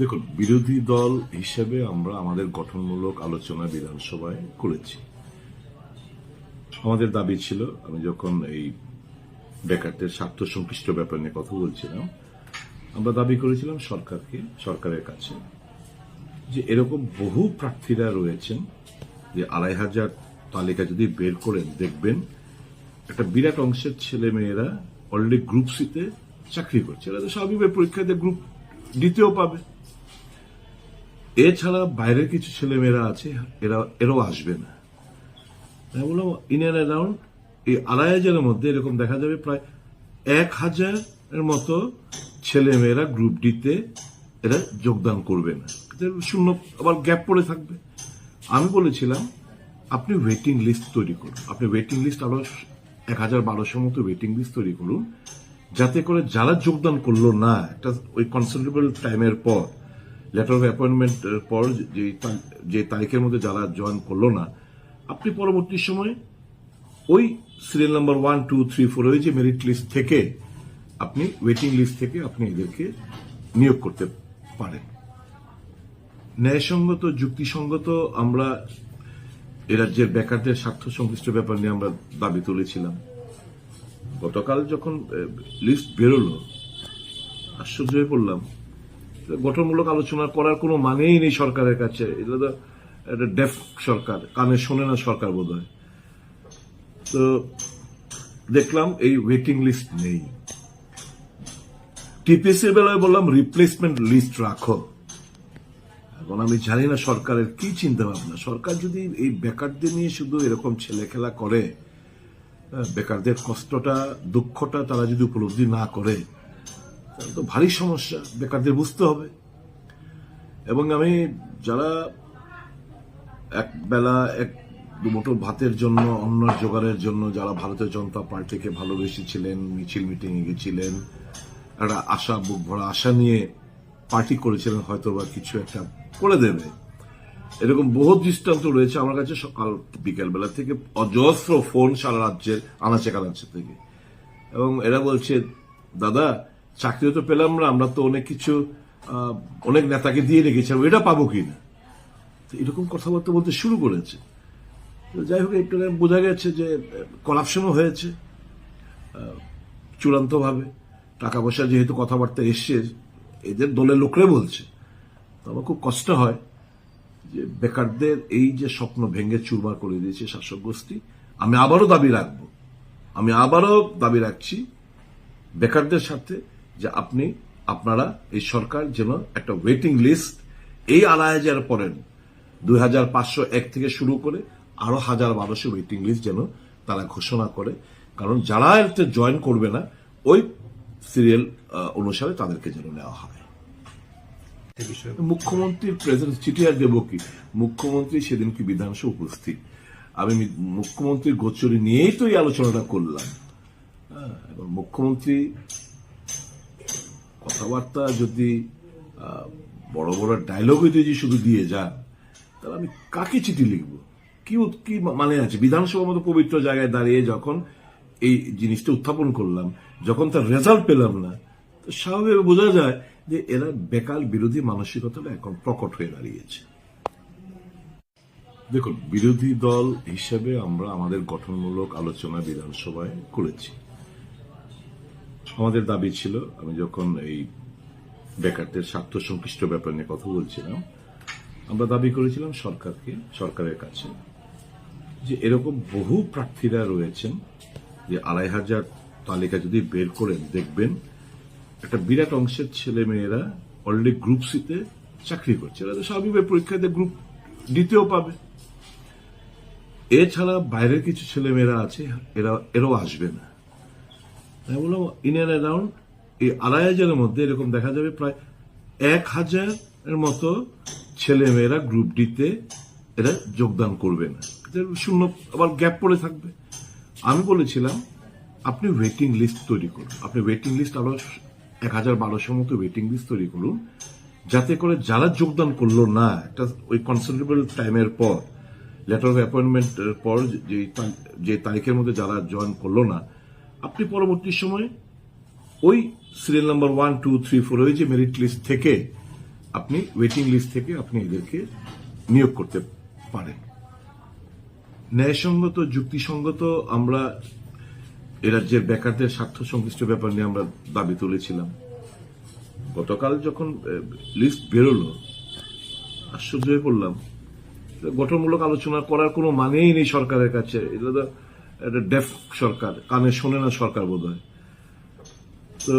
দেখুন, বিরোধী দল হিসেবে আমরা আমাদের গঠনমূলক আলোচনা বিধানসভায় করেছি। আমাদের দাবি ছিল, আমি যখন এই বেকারদের স্বার্থ সংশ্লিষ্ট ব্যাপার নিয়ে কথা বলছিলাম, আমরা দাবি করেছিলাম সরকারকে, সরকারের কাছে, যে এরকম বহু প্রার্থীরা রয়েছেন যে আড়াই হাজার তালিকা যদি বের করেন, দেখবেন একটা বিরাট অংশের ছেলে মেয়েরা অলরেডি গ্রুপ সিতে চাকরি করছে। এরা তো স্বাভাবিকভাবে পরীক্ষাতে গ্রুপ ডিতেও পাবে। এছাড়া বাইরের কিছু ছেলে মেয়েরা আছে, এরা, এরাও আসবে না। বললাম, ইন অ্যান্ড অ্যারাউন্ড এই আড়াই হাজারের মধ্যে এরকম দেখা যাবে, প্রায় এক হাজারের মতো ছেলে মেয়েরা গ্রুপ ডিতে এরা যোগদান করবে না। শূন্য আবার গ্যাপ পড়ে থাকবে। আমি বলেছিলাম, আপনি ওয়েটিং লিস্ট তৈরি করুন। আপনি ওয়েটিং লিস্ট আরও এক হাজার বারোশোর মতো ওয়েটিং লিস্ট তৈরি করুন। যাতে করে যারা যোগদান করল না, একটা ওই কনসিডারেবল টাইমের পর লেটার অফ অ্যাপয়েন্টমেন্টের পর যে যে তারিখের মধ্যে যারা জয়েন করল না, আপনি পরবর্তী সময় ওই serial number one two three four ওই যে মেরিট লিস্ট থেকে আপনি ওয়েটিং লিস্ট থেকে আপনি এদেরকে নিয়োগ করতে পারেন। ন্যায়সঙ্গত, যুক্তিসঙ্গত আমরা রাজ্যের বেকারদের স্বার্থ সংশ্লিষ্ট ব্যাপার নিয়ে আমরা দাবি তুলেছিলাম। গতকাল যখন লিস্ট বেরোলো, আশ্চর্য হয়ে পড়লাম। গঠনমূলক আলোচনা করার কোনো মানেই নেই সরকারের কাছে। এটা তো একটা ডেফ সরকার, কানে শোনে না সরকার বোধ হয় তো দেখলাম এই ওয়েটিং লিস্ট নেই। টিপিসির বেলায় বললাম রিপ্লেসমেন্ট লিস্ট রাখো। এখন আমি জানি না সরকারের কি চিন্তা ভাবনা সরকার যদি এই বেকারদের নিয়ে শুধু এরকম ছেলে খেলা করে বেকারদের কষ্টটা, দুঃখটা তারা যদি উপলব্ধি না করে তো ভারী সমস্যা, বেকারদের বুঝতে হবে। এবং আমি যারা এক বেলা এক দুমোটো ভাতের জন্য অন্য জোগাড়ের জন্য যারা ভারতীয় জনতা পার্টিকে ভালোবেসেছিলেন, মিছিল মিটিং এ গেছিলেন, একটা আশা, বুক ভরা আশা নিয়ে পার্টি করেছিলেন হয়তো বা কিছু একটা করে দেবে। এরকম বহু দৃষ্টান্ত রয়েছে আমার কাছে সকাল বিকেল বেলা থেকে, অজস্র ফোন সারা রাজ্যের আনাচে কানাচে থেকে। এবং এরা বলছে, দাদা চাকরি তো পেলাম না, আমরা তো অনেক কিছু অনেক নেতাকে দিয়ে রেখেছিলাম এটা পাবো কিনা? তো এরকম কথাবার্তা বলতে শুরু করেছে। যাই হোক, একটু বোঝা গেছে যে করাপশনও হয়েছে চূড়ান্তভাবে। টাকা পয়সা যেহেতু কথাবার্তা এসছে, এদের দলের লোকরা বলছে। তো আমার খুব কষ্ট হয় যে বেকারদের এই যে স্বপ্ন ভেঙে চুরমার করে দিয়েছে শাসক গোষ্ঠী, আমি আবারও দাবি রাখব। আমি আবারও দাবি রাখছি, বেকারদের সাথে যে আপনি আপনারা এই সরকার যেন একটা ওয়েটিং লিস্ট এই আড়াই হাজার পরেন দুই হাজার পাঁচশো এক থেকে শুরু করে আরও হাজার বারোশো ওয়েটিং লিস্ট যেন তারা ঘোষণা করে। কারণ যারা এতে জয়েন করবে না ওই সিরিয়াল অনুসারে তাদেরকে যেন নেওয়া হয়। মুখ্যমন্ত্রীর প্রেজেন্ট চিঠি আর দেবো কি? মুখ্যমন্ত্রী সেদিন কি বিধানসভা উপস্থিত? আমি মুখ্যমন্ত্রীর গোচরে নিয়েই তো এই আলোচনাটা করলাম। হ্যাঁ, এবং মুখ্যমন্ত্রী কথাবার্তা যদি বড় বড় ডায়লগ যদি শুধু দিয়ে যান, তাহলে আমি কাকে চিঠি লিখব? কি কি মানে আছে? বিধানসভার মতো পবিত্র জায়গায় দাঁড়িয়ে যখন এই জিনিসটা উত্থাপন করলাম, যখন তার রেজাল্ট পেলাম না, তো স্বাভাবিক বোঝা যায় যে এরা বেকার বিরোধী মানসিকতাটা এখন প্রকট হয়ে দাঁড়িয়েছে। দেখুন, বিরোধী দল হিসেবে আমরা আমাদের গঠনমূলক আলোচনা বিধানসভায় করেছি। আমাদের দাবি ছিল, আমি যখন এই বেকারদের স্বার্থ সংশ্লিষ্ট ব্যাপার নিয়ে কথা বলছিলাম, আমরা দাবি করেছিলাম সরকারকে, সরকারের কাছে, যে এরকম বহু প্রার্থীরা রয়েছেন যে আড়াই হাজার তালিকা যদি বের করেন, দেখবেন একটা বিরাট অংশের ছেলে মেয়েরা অলরেডি গ্রুপ সিতে চাকরি করছে। এরা তো স্বাভাবিকভাবে পরীক্ষাতে গ্রুপ ডিতেও পাবে। এছাড়া বাইরের কিছু ছেলে মেয়েরা আছে, এরা, এরাও আসবে না। আমি বললাম ইন অ্যান্ড অ্যারাউন্ড এই আড়াই হাজারের মধ্যে এরকম দেখা যাবে প্রায় এক হাজারের মতো ছেলে মেয়েরা গ্রুপ ডিতে এরা যোগদান করবে না। শূন্য, আবার গ্যাপ পড়ে থাকবে। আমি বলেছিলাম, আপনি ওয়েটিং লিস্ট তৈরি করুন। আপনি ওয়েটিং লিস্ট আরও এক হাজার বারোশোর মতো ওয়েটিং লিস্ট তৈরি করুন, যাতে করে যারা যোগদান করল না, একটা ওই কনসিডারেবল টাইমের পর লেটার অফ অ্যাপয়েন্টমেন্টের পর যে যে তারিখের মধ্যে যারা জয়েন করল না আপনি পরবর্তী সময়ে ওই serial number one two three four যে মেরিট লিস্ট থেকে আপনি ওয়েটিং লিস্ট থেকে আপনি এদেরকে নিয়োগ করতে পারেন। ন্যায়সঙ্গত, যুক্তিসঙ্গত আমরা রাজ্যের বেকারদের স্বার্থ সংশ্লিষ্ট ব্যাপার নিয়ে আমরা দাবি তুলেছিলাম। গতকাল যখন লিস্ট বেরোলো, আশ্চর্য হয়ে পড়লাম। গঠনমূলক আলোচনা করার কোনো মানেই নেই সরকারের কাছে। এটা তো একটা ডেফ সরকার কানে শোনে না সরকার বোধ হয় তো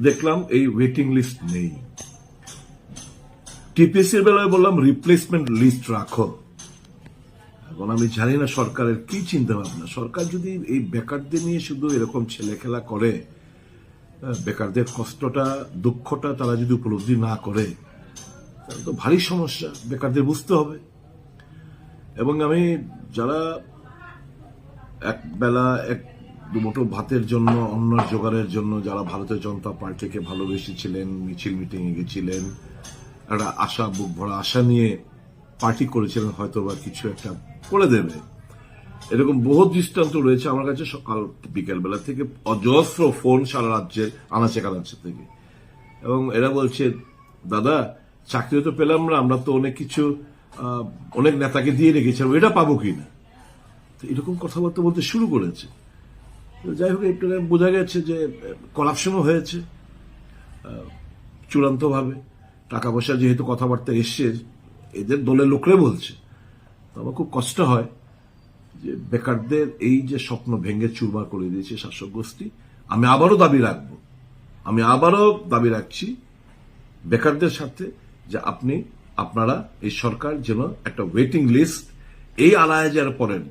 দেখলাম এই ওয়েটিং লিস্ট নেই। টিপিএসির বেলায় বললাম রিপ্লেসমেন্ট লিস্ট রাখো। এখন আমি জানি না সরকারের কি চিন্তা ভাবনা সরকার যদি এই বেকারদের নিয়ে শুধু এরকম ছেলে খেলা করে আহ, বেকারদের কষ্টটা দুঃখটা তারা যদি উপলব্ধি না করে তাহলে তো ভারী সমস্যা। বেকারদের বুঝতে হবে। এবং আমি যারা এক বেলা এক দুমুঠো ভাতের জন্য অন্য জোগাড়ের জন্য যারা ভারতীয় জনতা পার্টিকে ভালোবেসেছিলেন, মিছিল মিটিংয়ে গেছিলেন, একটা আশা, বুক ভরা আশা নিয়ে পার্টি করেছিলেন হয়তো বা কিছু একটা করে দেবে। এরকম বহু দৃষ্টান্ত রয়েছে আমার কাছে সকাল বিকেল বেলা থেকে, অজস্র ফোন সারা রাজ্যের আনাচে কানাচে থেকে। এবং এরা বলছে, দাদা চাকরি তো পেলাম না, আমরা তো অনেক কিছু অনেক নেতাকে দিয়ে রেখেছিলাম এটা পাবো কিনা? তো এরকম কথাবার্তা বলতে শুরু করেছে। যাই হোক, একটু বোঝা গেছে যে করাপশনও হয়েছে চূড়ান্তভাবে। টাকা পয়সা যেহেতু কথাবার্তা এসছে, এদের দলের লোকরা বলছে। তো আমার খুব কষ্ট হয় যে বেকারদের এই যে স্বপ্ন ভেঙে চুরমার করে দিয়েছে শাসক গোষ্ঠী, আমি আবারও দাবি রাখব। আমি আবারও দাবি রাখছি বেকারদের সাথে যে আপনি, আপনারা এই সরকার যেন একটা ওয়েটিং লিস্ট এই আড়াই হাজার পরেন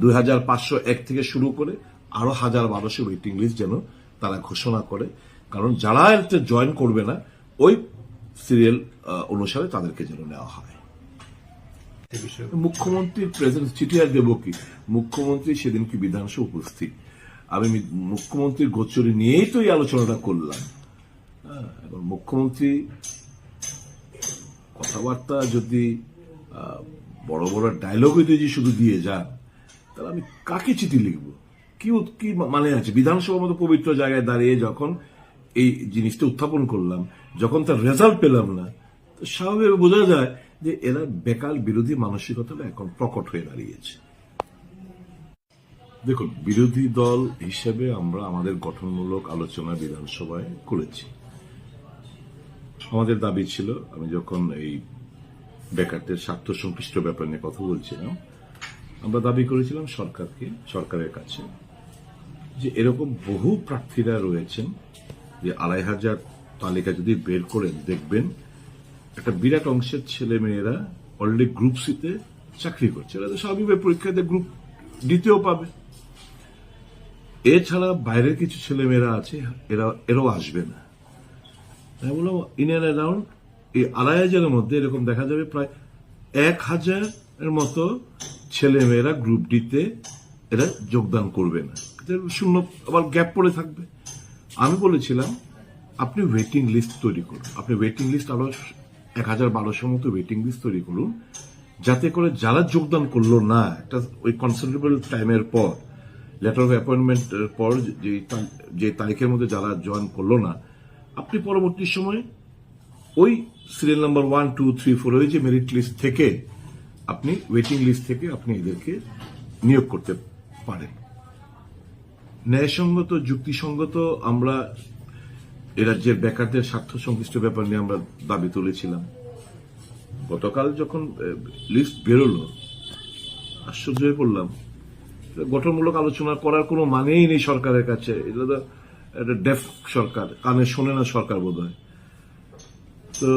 দুই হাজার পাঁচশো এক থেকে শুরু করে আরও হাজার বারোশো ওয়েটিং লিস্ট যেন তারা ঘোষণা করে। কারণ যারা এতে জয়েন করবে না ওই সিরিয়াল অনুসারে তাদেরকে যেন নেওয়া হয়। মুখ্যমন্ত্রীর প্রেজেন্স চিঠি আর দেবো কি? মুখ্যমন্ত্রী সেদিন কি বিধানসভা উপস্থিত? আমি মুখ্যমন্ত্রীর গোচরে নিয়েই তো এই আলোচনাটা করলাম। হ্যাঁ, এবং মুখ্যমন্ত্রী কথাবার্তা যদি বড় বড় ডায়লগ যদি শুধু দিয়ে যান তাহলে আমি কাকে চিঠি লিখব? কি কি মানে আছে? বিধানসভার মতো পবিত্র জায়গায় দাঁড়িয়ে যখন এই জিনিসটা উত্থাপন করলাম, যখন তার রেজাল্ট পেলাম না, তো স্বাভাবিক বোঝা যায় যে এরা বেকার বিরোধী মানসিকতাটা এখন প্রকট হয়ে দাঁড়িয়েছে। দেখুন, বিরোধী দল হিসেবে আমরা আমাদের গঠনমূলক আলোচনা বিধানসভায় করেছি। আমাদের দাবি ছিল, আমি যখন এই বেকারদের স্বার্থ সংশ্লিষ্ট ব্যাপার নিয়ে কথা বলছিলাম আমরা দাবি করেছিলাম সরকারকে, সরকারের কাছে, যে এরকম বহু প্রার্থীরা রয়েছেন যে আড়াই হাজার তালিকা যদি বের করেন, দেখবেন একটা বিরাট অংশের ছেলে মেয়েরা অলরেডি গ্রুপ সিতে চাকরি করছে। এরা তো স্বাভাবিকভাবে পরীক্ষাতে গ্রুপ ডিতেও পাবে। এছাড়া বাইরের কিছু ছেলে মেয়েরা আছে, এরা, এরাও আসবে না। আমি বললাম ইন অ্যান্ড অ্যারাউন্ড এই আড়াই হাজারের মধ্যে এরকম দেখা যাবে, প্রায় এক হাজারের মতো ছেলে মেয়েরা গ্রুপ ডিতে এরা যোগদান করবে না। শূন্য, আবার গ্যাপ পড়ে থাকবে। আমি বলেছিলাম, আপনি ওয়েটিং লিস্ট তৈরি করুন। আপনি ওয়েটিং লিস্ট আরও এক হাজার বারোশো মতো ওয়েটিং লিস্ট তৈরি করুন, যাতে করে যারা যোগদান করল না, একটা ওই কনসিডারেবল টাইমের পর লেটার অফ অ্যাপয়েন্টমেন্টের পর যে তারিখের মধ্যে যারা জয়েন করল না, আপনি পরবর্তী সময় ওই serial number one two three four ওই যে মেরিট লিস্ট থেকে আপনি ওয়েটিং লিস্ট থেকে আপনি এদেরকে নিয়োগ করতে পারেন। ন্যায়সঙ্গত, যুক্তিসঙ্গত আমরা রাজ্যের বেকারদের স্বার্থ সংশ্লিষ্ট ব্যাপার নিয়ে আমরা দাবি তুলেছিলাম। গতকাল যখন লিস্ট বেরোলো, আশ্চর্য হয়ে পড়লাম। গঠনমূলক আলোচনা করার কোনো মানেই নেই সরকারের কাছে। এটা তো একটা ডেফ সরকার, কানে শোনে না সরকার বোধ হয় তো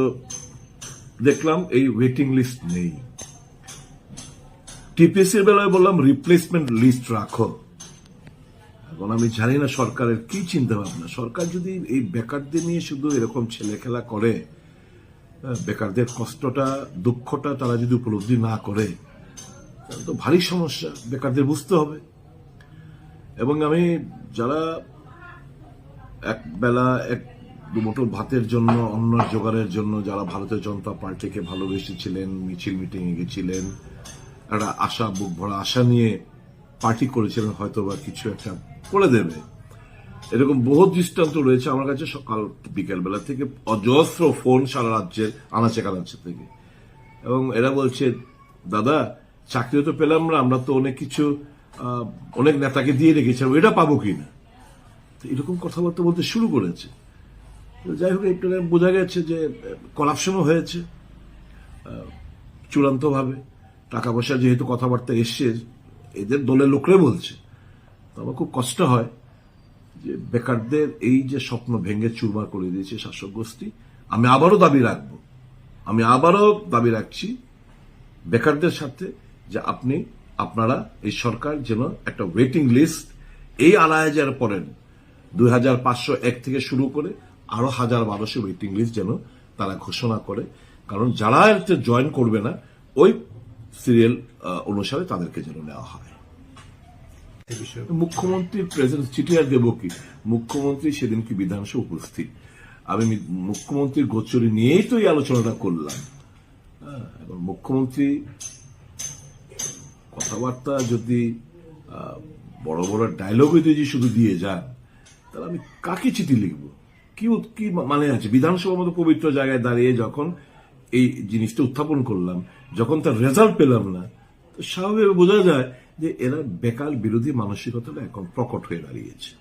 দেখলাম এই ওয়েটিং লিস্ট নেই। টিপিএসির বেলায় বললাম রিপ্লেসমেন্ট লিস্ট রাখো। এখন আমি জানি না সরকারের কি চিন্তা ভাবনা সরকার যদি এই বেকারদের নিয়ে শুধু এরকম ছেলে খেলা করে বেকারদের কষ্টটা, দুঃখটা তারা যদি উপলব্ধি না করে, তাহলে তো ভারী সমস্যা, বেকারদের বুঝতে হবে। এবং আমি যারা এক বেলা এক দুমুঠো ভাতের জন্য অন্য জোগাড়ের জন্য, যারা ভারতীয় জনতা পার্টিকে ভালোবেসেছিলেন, মিছিল মিটিংয়ে গেছিলেন একটা আশা, বুক ভরা আশা নিয়ে পার্টি করেছিলেন হয়তো বা কিছু একটা করে দেবে। এরকম বহু দৃষ্টান্ত রয়েছে আমার কাছে সকাল বিকেলবেলা থেকে, অজস্র ফোন সারা রাজ্যের আনাচে কানাচে থেকে। এবং এরা বলছে, দাদা চাকরিও তো পেলাম না, আমরা তো অনেক কিছু অনেক নেতাকে দিয়ে রেখেছিলাম এটা পাবো কিনা? তো এরকম কথাবার্তা বলতে শুরু করেছে। যাই হোক এটা বোঝা গেছে যে করাপশনও হয়েছে চূড়ান্তভাবে। টাকা পয়সা যেহেতু কথাবার্তা এসছে, এদের দলের লোকরা বলছে। তো আমার খুব কষ্ট হয় যে বেকারদের এই যে স্বপ্ন ভেঙে চুরমার করে দিয়েছে শাসক গোষ্ঠী, আমি আবারও দাবি রাখব। আমি আবারও দাবি রাখছি বেকারদের সাথে যে আপনি, আপনারা, এই সরকার যেন একটা ওয়েটিং লিস্ট এই আড়াই হাজার পরেন দুই হাজার পাঁচশো এক থেকে শুরু করে আরও হাজার বারোশো ওয়েটিং লিস্ট যেন তারা ঘোষণা করে। কারণ যারা এতে জয়েন করবে না, ওই সিরিয়াল অনুসারে তাদেরকে যেন নেওয়া হয়। মুখ্যমন্ত্রীর প্রেজেন্স চিঠি আর দেবো কি? মুখ্যমন্ত্রী সেদিন কি বিধানসভা উপস্থিত? আমি মুখ্যমন্ত্রীর গোচরে নিয়েই তো এই আলোচনাটা করলাম। হ্যাঁ, এখন মুখ্যমন্ত্রী কথাবার্তা যদি বড় বড় ডায়লগ যদি শুধু দিয়ে যান তাহলে আমি কাকে চিঠি লিখব? কি কি মানে আছে? বিধানসভার মতো পবিত্র জায়গায় দাঁড়িয়ে যখন এই জিনিসটা উত্থাপন করলাম, যখন তার রেজাল্ট পেলাম না স্বাভাবিক বোঝা যায় যে এরা বেকার বিরোধী মানসিকতাটা এখন প্রকট হয়ে দাঁড়িয়েছে।